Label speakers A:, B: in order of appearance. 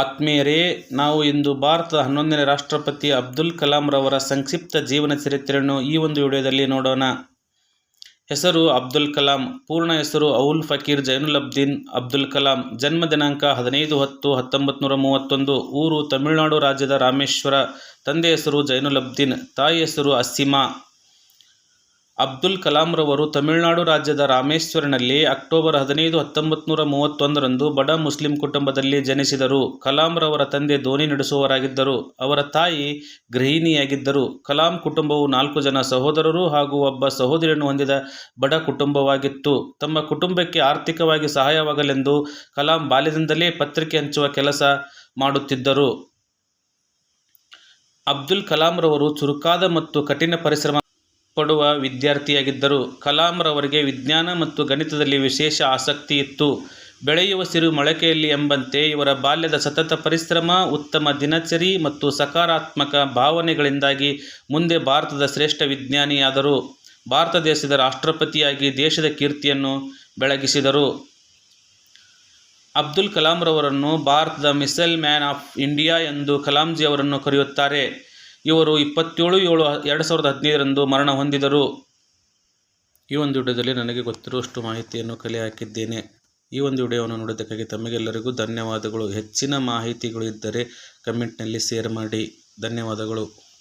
A: ಆತ್ಮೀಯರೇ, ನಾವು ಇಂದು ಭಾರತದ ಹನ್ನೊಂದನೇ ರಾಷ್ಟ್ರಪತಿ ಅಬ್ದುಲ್ ಕಲಾಂರವರ ಸಂಕ್ಷಿಪ್ತ ಜೀವನ ಚರಿತ್ರೆಯನ್ನು ಈ ಒಂದು ವಿಡಿಯೋದಲ್ಲಿ ನೋಡೋಣ. ಹೆಸರು ಅಬ್ದುಲ್ ಕಲಾಂ, ಪೂರ್ಣ ಹೆಸರು ಔಲ್ ಫಕೀರ್ ಜೈನುಲಬ್ದೀನ್ ಅಬ್ದುಲ್ ಕಲಾಂ, ಜನ್ಮ ದಿನಾಂಕ ಹದಿನೈದು ಹತ್ತು ಹತ್ತೊಂಬತ್ತು ನೂರ ಮೂವತ್ತೊಂದು, ಊರು ತಮಿಳುನಾಡು ರಾಜ್ಯದ ರಾಮೇಶ್ವರ, ತಂದೆ ಹೆಸರು ಜೈನುಲಬ್ದೀನ್, ತಾಯಿ ಹೆಸರು ಅಸ್ಸಿಮಾ ಅಬ್ದುಲ್ ಕಲಾಂರವರು ತಮಿಳುನಾಡು ರಾಜ್ಯದ ರಾಮೇಶ್ವರನಲ್ಲಿ ಅಕ್ಟೋಬರ್ ಹದಿನೈದು ಹತ್ತೊಂಬತ್ತು ನೂರ ಮೂವತ್ತೊಂದರಂದು ಬಡ ಮುಸ್ಲಿಂ ಕುಟುಂಬದಲ್ಲಿ ಜನಿಸಿದರು. ಕಲಾಂರವರ ತಂದೆ ದೋಣಿ ನಡೆಸುವವರಾಗಿದ್ದರು. ಅವರ ತಾಯಿ ಗೃಹಿಣಿಯಾಗಿದ್ದರು. ಕಲಾಂ ಕುಟುಂಬವು ನಾಲ್ಕು ಜನ ಸಹೋದರರು ಹಾಗೂ ಒಬ್ಬ ಸಹೋದರಿಯನ್ನು ಹೊಂದಿದ ಬಡ ಕುಟುಂಬವಾಗಿತ್ತು. ತಮ್ಮ ಕುಟುಂಬಕ್ಕೆ ಆರ್ಥಿಕವಾಗಿ ಸಹಾಯವಾಗಲೆಂದು ಕಲಾಂ ಬಾಲ್ಯದಿಂದಲೇ ಪತ್ರಿಕೆ ಹಂಚುವ ಕೆಲಸ ಮಾಡುತ್ತಿದ್ದರು. ಅಬ್ದುಲ್ ಕಲಾಂರವರು ಚುರುಕಾದ ಮತ್ತು ಕಠಿಣ ಪರಿಶ್ರಮ ಪಡುವ ವಿದ್ಯಾರ್ಥಿಯಾಗಿದ್ದರು. ಕಲಾಂರವರಿಗೆ ವಿಜ್ಞಾನ ಮತ್ತು ಗಣಿತದಲ್ಲಿ ವಿಶೇಷ ಆಸಕ್ತಿ ಇತ್ತು. ಬೆಳೆಯುವ ಸಿರು ಮೊಳಕೆಯಲ್ಲಿ ಎಂಬಂತೆ ಇವರ ಬಾಲ್ಯದ ಸತತ ಪರಿಶ್ರಮ, ಉತ್ತಮ ದಿನಚರಿ ಮತ್ತು ಸಕಾರಾತ್ಮಕ ಭಾವನೆಗಳಿಂದಾಗಿ ಮುಂದೆ ಭಾರತದ ಶ್ರೇಷ್ಠ ವಿಜ್ಞಾನಿಯಾದರು. ಭಾರತ ದೇಶದ ರಾಷ್ಟ್ರಪತಿಯಾಗಿ ದೇಶದ ಕೀರ್ತಿಯನ್ನು ಬೆಳಗಿಸಿದರು. ಅಬ್ದುಲ್ ಕಲಾಂರವರನ್ನು ಭಾರತದ ಮಿಸೈಲ್ ಮ್ಯಾನ್ ಆಫ್ ಇಂಡಿಯಾ ಎಂದು ಕಲಾಂಜಿ ಅವರನ್ನು ಕರೆಯುತ್ತಾರೆ. ಇವರು ಇಪ್ಪತ್ತೇಳು, ಏಳು, ಎರಡು ಸಾವಿರದ ಹದಿನೈದರಂದು ಮರಣ ಹೊಂದಿದರು. ಈ ಒಂದು ವಿಡಿಯೋದಲ್ಲಿ ನನಗೆ ಗೊತ್ತಿರುವಷ್ಟು ಮಾಹಿತಿಯನ್ನು ಕಲೆ ಹಾಕಿದ್ದೇನೆ ಈ ಒಂದು ವಿಡಿಯೋವನ್ನು ನೋಡಿದ್ದಕ್ಕಾಗಿ ತಮಗೆಲ್ಲರಿಗೂ ಧನ್ಯವಾದಗಳು. ಹೆಚ್ಚಿನ ಮಾಹಿತಿಗಳು ಇದ್ದರೆ ಕಮೆಂಟ್ನಲ್ಲಿ ಶೇರ್ ಮಾಡಿ. ಧನ್ಯವಾದಗಳು.